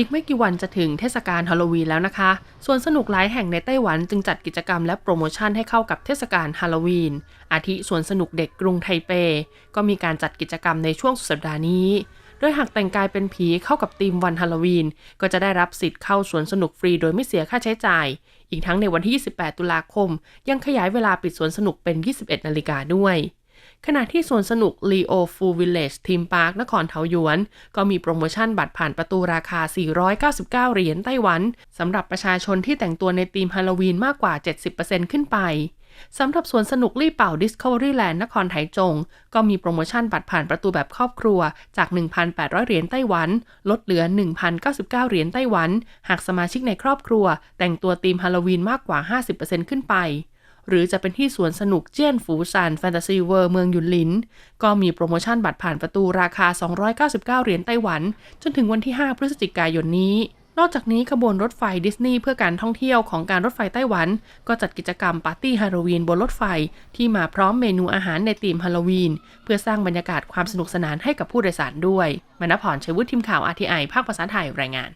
อีกไม่กี่วันจะถึงเทศกาลฮาโลวีนแล้วนะคะ ส่วนสนุกหลายแห่งในไต้หวันจึงจัดกิจกรรมและโปรโมชั่นให้เข้ากับเทศกาลฮาโลวีน อาทิสวนสนุกเด็กกรุงไทเป ก็มีการจัดกิจกรรมในช่วงสุดสัปดาห์นี้ โดยหากแต่งกายเป็นผีเข้ากับธีมวันฮาโลวีน ก็จะได้รับสิทธิ์เข้าสวนสนุกฟรีโดยไม่เสียค่าใช้จ่าย อีกทั้งในวันที่ 28 ตุลาคม ยังขยายเวลาปิดสวนสนุกเป็น 21 นาฬิกาด้วย ขณะที่สวนสนุก Leo Full Village Theme Park นครเทาหยวน ก็มีโปรโมชั่นบัตรผ่านประตูราคา 499 เหรียญไต้หวันสำหรับประชาชนที่แต่งตัวในธีมฮาโลวีนมากกว่า 70%ขึ้นไปสำหรับสวนสนุกลี่เป่า Discovery Land นครไถจง ก็มีโปรโมชั่นบัตรผ่านประตูแบบครอบครัวจาก 1,800 เหรียญไต้หวัน ลดเหลือ 1,099 เหรียญไต้หวัน หากสมาชิกในครอบครัว แต่งตัวธีมฮาโลวีนมากกว่า 50%ขึ้นไป หรือจะเป็นที่สวนสนุกเจี้ยนฝูซานแฟนตาซีเวิร์เมืองหยุนหลิน ก็มีโปรโมชั่นบัตรผ่านประตูราคา 299 เหรียญไต้หวัน จนถึงวันที่ 5 พฤศจิกายนนี้นอกจากนี้ขบวนรถไฟดิสนีย์เพื่อการท่องเที่ยวของการรถไฟไต้หวัน ก็จัดกิจกรรมปาร์ตี้ฮาโลวีนบนรถไฟ ที่มาพร้อมเมนูอาหารในธีมฮาโลวีน เพื่อสร้างบรรยากาศความสนุกสนานให้กับผู้โดยสารด้วย มณพรชัยวุฒิทีมข่าว RTI ภาคภาษาไทยรายงาน